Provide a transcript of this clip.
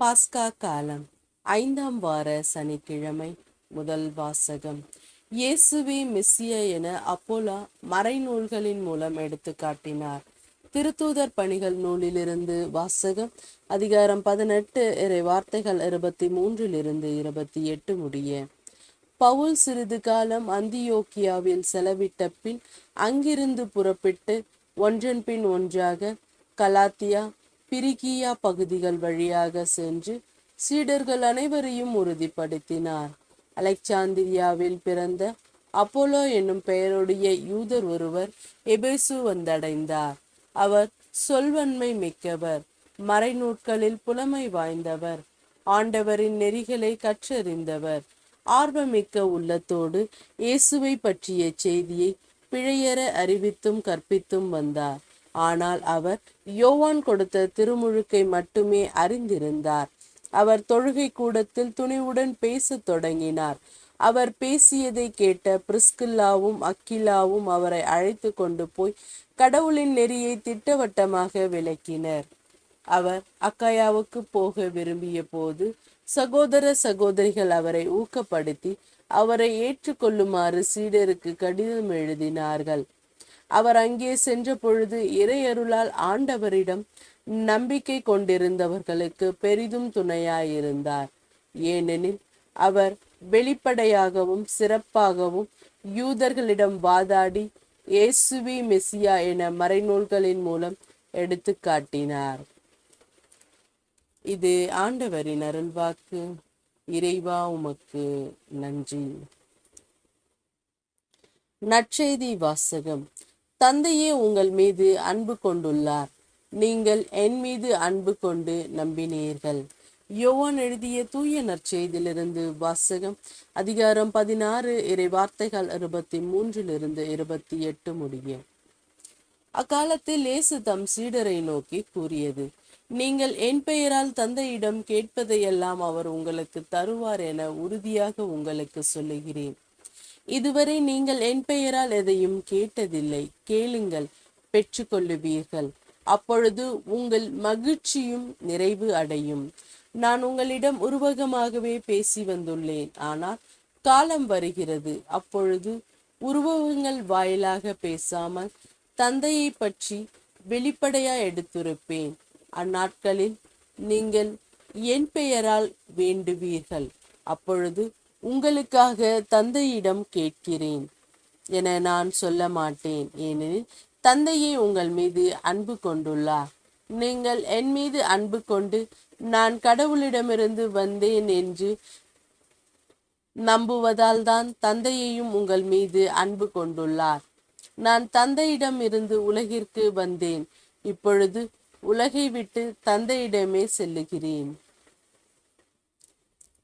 பாஸ்கா காலம் ஐந்தாம் வார சனிக்கிழமை. முதல் வாசகம். இயேசுவே மெஸ்ஸிய என அப்போலா மறைநூல்களின் மூலம் எடுத்து காட்டினார். திருத்தூதர் பணிகள் நூலிலிருந்து வாசகம். அதிகாரம் பதினெட்டு இறை வார்த்தைகள் இருபத்தி மூன்றிலிருந்து இருபத்தி எட்டு முடிய. பவுல் சிறிது காலம் அந்தியோக்கியாவில் செலவிட்ட பின் அங்கிருந்து புறப்பட்டு ஒன்றன் பின் ஒன்றாக கலாத்தியா பிரிகியா பகுதிகள் வழியாக சென்று சீடர்கள் அனைவரையும் உறுதிப்படுத்தினார். அலெக்சாந்திரியாவில் பிறந்த அப்போலோ என்னும் பெயருடைய யூதர் ஒருவர் எபேசு வந்தடைந்தார். அவர் சொல்வன்மை மிக்கவர் மறைநூட்களில் புலமை வாய்ந்தவர் ஆண்டவரின் நெறிகளை கற்றறிந்தவர். ஆர்வமிக்க உள்ளத்தோடு இயேசுவை பற்றிய செய்தியை பிழையற அறிவித்தும் கற்பித்தும் வந்தார். ஆனால் அவர் யோவான் கொடுத்த திருமுழுக்கை மட்டுமே அறிந்திருந்தார். அவர் தொழுகை கூடத்தில் துணிவுடன் பேசத் தொடங்கினார். அவர் பேசியதை கேட்ட பிரிஸ்கில்லாவும் அக்கிலாவும் அவரை அழைத்து கொண்டு போய் கடவுளின் நெறியை திட்டவட்டமாக விளக்கினர். அவர் அக்காயாவுக்கு போக விரும்பிய போது சகோதர சகோதரிகள் அவரை ஊக்கப்படுத்தி அவரை ஏற்றுக்கொள்ளுமாறு சீடருக்கு கடிதம் எழுதினார்கள். அவர் அங்கே சென்ற பொழுது இறையருளால் ஆண்டவரிடம் நம்பிக்கை கொண்டிருந்தவர்களுக்கு பெரிதும் துணையாயிருந்தார். ஏனெனில் அவர் வெளிப்படையாகவும் சிறப்பாகவும் யூதர்களிடம் வாதாடி இயேசுவி மெசியா என மறைநூல்களின் மூலம் எடுத்து காட்டினார். இது ஆண்டவரின் அருள்வாக்கு. இறைவா உமக்கு நன்றி. நற்செய்தி வாசகம். தந்தையே உங்கள் மீது அன்பு கொண்டுள்ளார். நீங்கள் என் மீது அன்பு கொண்டு நம்பினீர்கள். யோவான் எழுதிய தூய நற்செய்தியிலிருந்து வாசகம் அதிகாரம் பதினாறு இறை வார்த்தைகள் இருபத்தி மூன்றிலிருந்து இருபத்தி எட்டு முடியும். அக்காலத்தில் இயேசு தம் சீடரை நோக்கி கூறியது நீங்கள் என் பெயரால் தந்தையிடம் கேட்பதையெல்லாம் அவர் உங்களுக்கு தருவார் என உறுதியாக உங்களுக்கு சொல்லுகிறேன். இதுவரை நீங்கள் என் பெயரால் எதையும் கேட்டதில்லை. கேளுங்கள் பெற்றுக்கொள்ளுவீர்கள். அப்பொழுது உங்கள் மகிழ்ச்சியும் நிறைவு அடையும். நான் உங்களிடம் உருவகமாகவே பேசி வந்துள்ளேன். ஆனால் காலம் வருகிறது. அப்பொழுது உருவகங்கள் வாயிலாக பேசாமல் தந்தையை பற்றி வெளிப்படையா எடுத்துரைப்பேன். அந்நாட்களில் நீங்கள் என் பெயரால் வேண்டுவீர்கள். அப்பொழுது உங்களுக்காக தந்தையிடம் கேட்கிறேன் என நான் சொல்ல மாட்டேன். ஏனெனில் தந்தையே உங்கள் மீது அன்பு கொண்டுள்ளார். நீங்கள் என் மீது அன்பு கொண்டு நான் கடவுளிடமிருந்து வந்தேன் என்று நம்புவதால் தான் தந்தையையும் உங்கள் மீது அன்பு கொண்டுள்ளார். நான் தந்தையிடம் இருந்து உலகிற்கு வந்தேன். இப்பொழுது உலகை விட்டு தந்தையிடமே செல்லுகிறேன்.